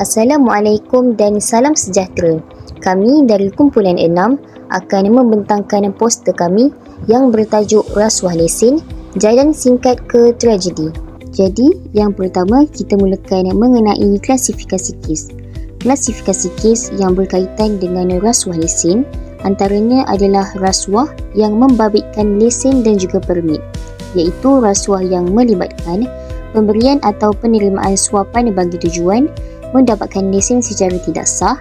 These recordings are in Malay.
Assalamualaikum dan salam sejahtera. Kami dari kumpulan 6 akan membentangkan poster kami yang bertajuk Rasuah Lesen, Jalan Singkat ke Tragedi. Jadi, yang pertama kita mulakan mengenai klasifikasi kes. Klasifikasi kes yang berkaitan dengan rasuah lesen antaranya adalah rasuah yang membabitkan lesen dan juga permit iaitu rasuah yang melibatkan pemberian atau penerimaan suapan bagi tujuan mendapatkan lesen secara tidak sah,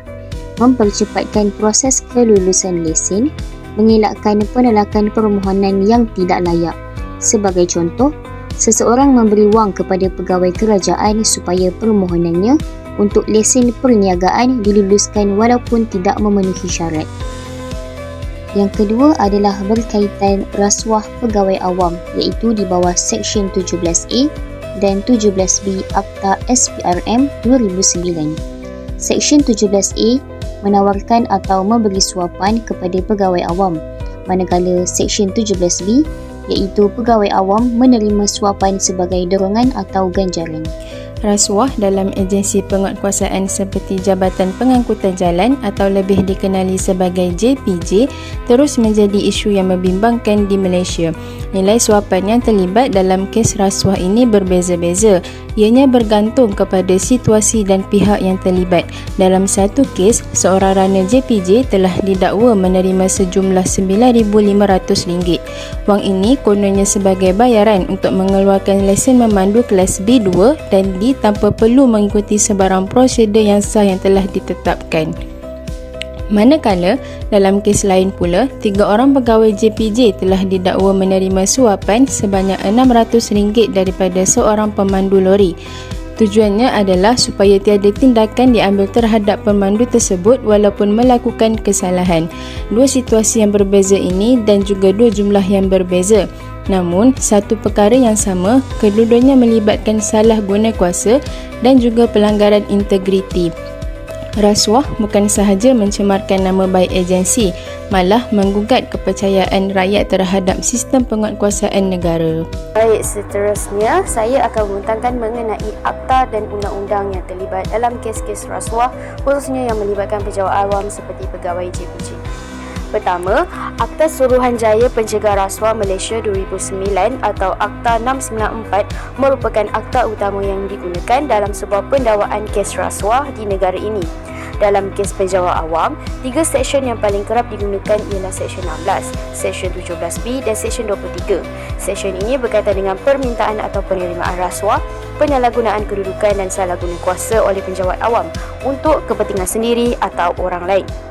mempercepatkan proses kelulusan lesen, mengelakkan penolakan permohonan yang tidak layak. Sebagai contoh, seseorang memberi wang kepada pegawai kerajaan supaya permohonannya untuk lesen perniagaan diluluskan walaupun tidak memenuhi syarat. Yang kedua adalah berkaitan rasuah pegawai awam iaitu di bawah Seksyen 17A dan 17B Akta SPRM 2009. Seksyen 17A menawarkan atau memberi suapan kepada pegawai awam manakala Seksyen 17B iaitu pegawai awam menerima suapan sebagai dorongan atau ganjaran. Rasuah dalam agensi penguatkuasaan seperti Jabatan Pengangkutan Jalan atau lebih dikenali sebagai JPJ terus menjadi isu yang membimbangkan di Malaysia. Nilai suapan yang terlibat dalam kes rasuah ini berbeza-beza. Ianya bergantung kepada situasi dan pihak yang terlibat. Dalam satu kes, seorang runner JPJ telah didakwa menerima sejumlah RM9,500. Wang ini kononnya sebagai bayaran untuk mengeluarkan lesen memandu kelas B2 dan D tanpa perlu mengikuti sebarang prosedur yang sah yang telah ditetapkan. Manakala, dalam kes lain pula, tiga orang pegawai JPJ telah didakwa menerima suapan sebanyak RM600 daripada seorang pemandu lori. Tujuannya adalah supaya tiada tindakan diambil terhadap pemandu tersebut walaupun melakukan kesalahan. Dua situasi yang berbeza ini dan juga dua jumlah yang berbeza. Namun, satu perkara yang sama, kedua-duanya melibatkan salah guna kuasa dan juga pelanggaran integriti. Rasuah bukan sahaja mencemarkan nama baik agensi, malah menggugat kepercayaan rakyat terhadap sistem penguatkuasaan negara. Baik, seterusnya saya akan membentangkan mengenai akta dan undang-undang yang terlibat dalam kes-kes rasuah khususnya yang melibatkan pejabat awam seperti pegawai JPJ. Pertama, Akta Suruhanjaya Pencegah Rasuah Malaysia 2009 atau Akta 694 merupakan akta utama yang digunakan dalam sebuah pendakwaan kes rasuah di negara ini. Dalam kes penjawab awam, tiga seksyen yang paling kerap digunakan ialah Seksyen 16, Seksyen 17B dan Seksyen 23. Seksyen ini berkaitan dengan permintaan atau penerimaan rasuah, penyalahgunaan kedudukan dan salah guna kuasa oleh penjawat awam untuk kepentingan sendiri atau orang lain.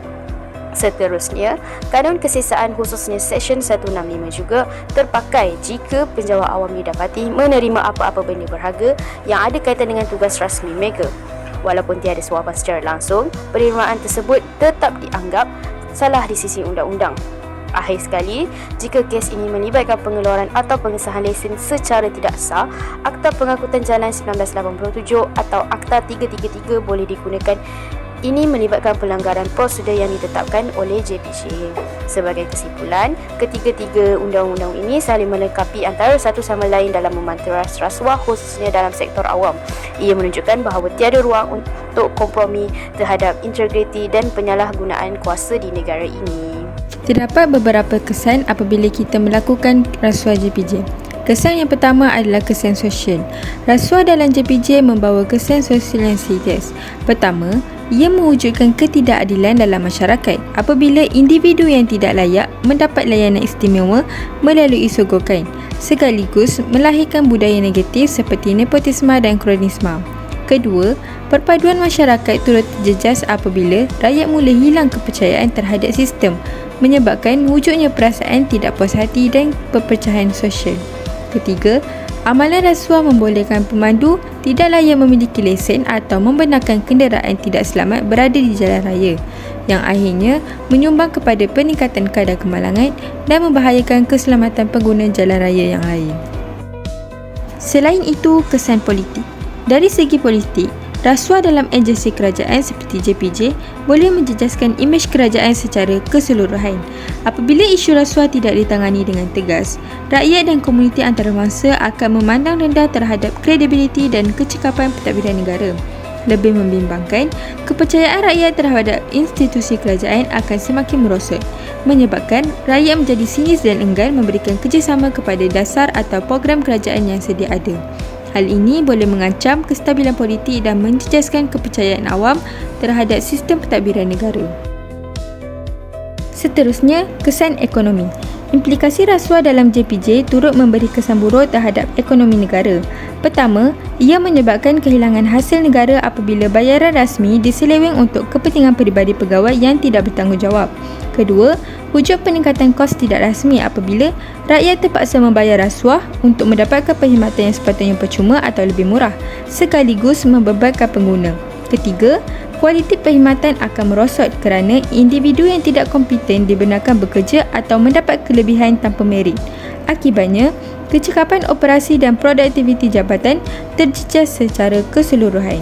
Seterusnya, kanun kesisaan khususnya Seksyen 165 juga terpakai jika penjawat awam didapati menerima apa-apa benda berharga yang ada kaitan dengan tugas rasmi mereka. Walaupun tiada suapan secara langsung, penerimaan tersebut tetap dianggap salah di sisi undang-undang. Akhir sekali, jika kes ini melibatkan pengeluaran atau pengesahan lesen secara tidak sah, Akta Pengangkutan Jalan 1987 atau Akta 333 boleh digunakan ini melibatkan pelanggaran prosedur yang ditetapkan oleh JPC. Sebagai kesimpulan, ketiga-tiga undang-undang ini saling melengkapi antara satu sama lain dalam memanteras rasuah khususnya dalam sektor awam. Ia menunjukkan bahawa tiada ruang untuk kompromi terhadap integriti dan penyalahgunaan kuasa di negara ini. Terdapat beberapa kesan apabila kita melakukan rasuah JPJ. Kesan yang pertama adalah kesan sosial. Rasuah dalam JPJ membawa kesan sosial yang serius. Pertama, ia mewujudkan ketidakadilan dalam masyarakat apabila individu yang tidak layak mendapat layanan istimewa melalui sogokan sekaligus melahirkan budaya negatif seperti nepotisme dan kronisme. Kedua, perpaduan masyarakat turut terjejas apabila rakyat mula hilang kepercayaan terhadap sistem menyebabkan wujudnya perasaan tidak puas hati dan perpecahan sosial. Ketiga, Amalan rasuah membolehkan pemandu tidak layak memiliki lesen atau membenarkan kenderaan tidak selamat berada di jalan raya yang akhirnya menyumbang kepada peningkatan kadar kemalangan dan membahayakan keselamatan pengguna jalan raya yang lain. Selain itu, kesan politik. Dari segi politik, Rasuah dalam agensi kerajaan seperti JPJ boleh menjejaskan imej kerajaan secara keseluruhan. Apabila isu rasuah tidak ditangani dengan tegas, rakyat dan komuniti antarabangsa akan memandang rendah terhadap kredibiliti dan kecekapan pentadbiran negara. lebih membimbangkan, kepercayaan rakyat terhadap institusi kerajaan akan semakin merosot, menyebabkan rakyat menjadi sinis dan enggan memberikan kerjasama kepada dasar atau program kerajaan yang sedia ada. Hal ini boleh mengancam kestabilan politik dan menjejaskan kepercayaan awam terhadap sistem pentadbiran negara. Seterusnya, kesan ekonomi. Implikasi rasuah dalam JPJ turut memberi kesan buruk terhadap ekonomi negara. Pertama, ia menyebabkan kehilangan hasil negara apabila bayaran rasmi diseleweng untuk kepentingan peribadi pegawai yang tidak bertanggungjawab. Kedua, wujud peningkatan kos tidak rasmi apabila rakyat terpaksa membayar rasuah untuk mendapatkan perkhidmatan yang sepatutnya percuma atau lebih murah sekaligus membebankan pengguna. Ketiga, kualiti perkhidmatan akan merosot kerana individu yang tidak kompeten dibenarkan bekerja atau mendapat kelebihan tanpa merit. Akibatnya, kecekapan operasi dan produktiviti jabatan terjejas secara keseluruhan.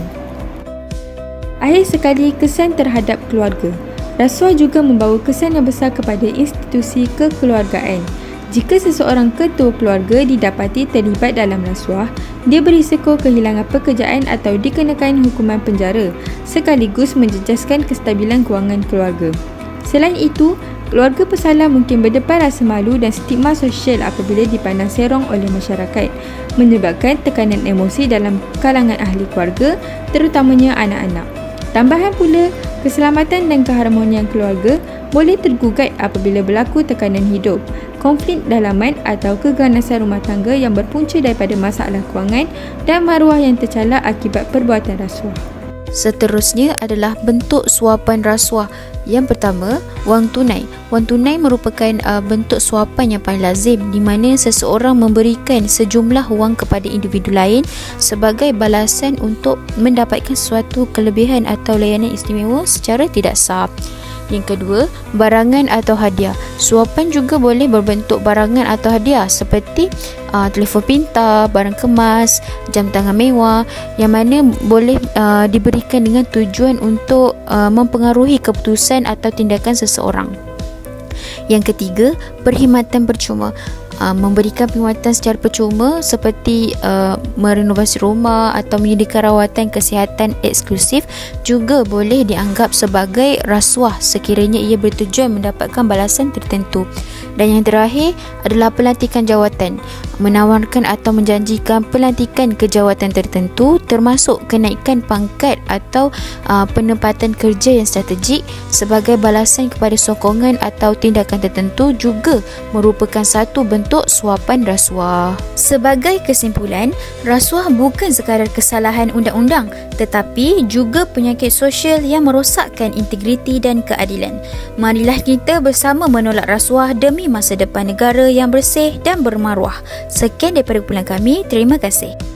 Akhir sekali, kesan terhadap keluarga. Rasuah juga membawa kesan yang besar kepada institusi kekeluargaan. Jika seseorang ketua keluarga didapati terlibat dalam rasuah, dia berisiko kehilangan pekerjaan atau dikenakan hukuman penjara sekaligus menjejaskan kestabilan kewangan keluarga. Selain itu, keluarga pesalah mungkin berdepan rasa malu dan stigma sosial apabila dipandang serong oleh masyarakat menyebabkan tekanan emosi dalam kalangan ahli keluarga terutamanya anak-anak. Tambahan pula, keselamatan dan keharmonian keluarga boleh tergugat apabila berlaku tekanan hidup konflik dalaman atau keganasan rumah tangga yang berpunca daripada masalah kewangan dan maruah yang tercalak akibat perbuatan rasuah. Seterusnya adalah bentuk suapan rasuah. Yang pertama, wang tunai. Wang tunai merupakan uh, bentuk suapan yang paling lazim di mana seseorang memberikan sejumlah wang kepada individu lain sebagai balasan untuk mendapatkan sesuatu kelebihan atau layanan istimewa secara tidak sah. Yang kedua, barangan atau hadiah. Suapan juga boleh berbentuk barangan atau hadiah seperti uh, telefon pintar, barang kemas, jam tangan mewah yang mana boleh uh, diberikan dengan tujuan untuk uh, mempengaruhi keputusan atau tindakan seseorang. Yang ketiga, perkhidmatan percuma uh, memberikan penguatan secara percuma seperti uh, merenovasi rumah atau menyediakan rawatan kesihatan eksklusif juga boleh dianggap sebagai rasuah sekiranya ia bertujuan mendapatkan balasan tertentu. Dan yang terakhir adalah pelantikan jawatan menawarkan atau menjanjikan pelantikan ke jawatan tertentu termasuk kenaikan pangkat atau uh, penempatan kerja yang strategik sebagai balasan kepada sokongan atau tindakan tertentu juga merupakan satu bentuk suapan rasuah. Sebagai kesimpulan, rasuah bukan sekadar kesalahan undang-undang tetapi juga penyakit sosial yang merosakkan integriti dan keadilan. Marilah kita bersama menolak rasuah demi masa depan negara yang bersih dan bermaruah. Sekian daripada kumpulan kami. Terima kasih.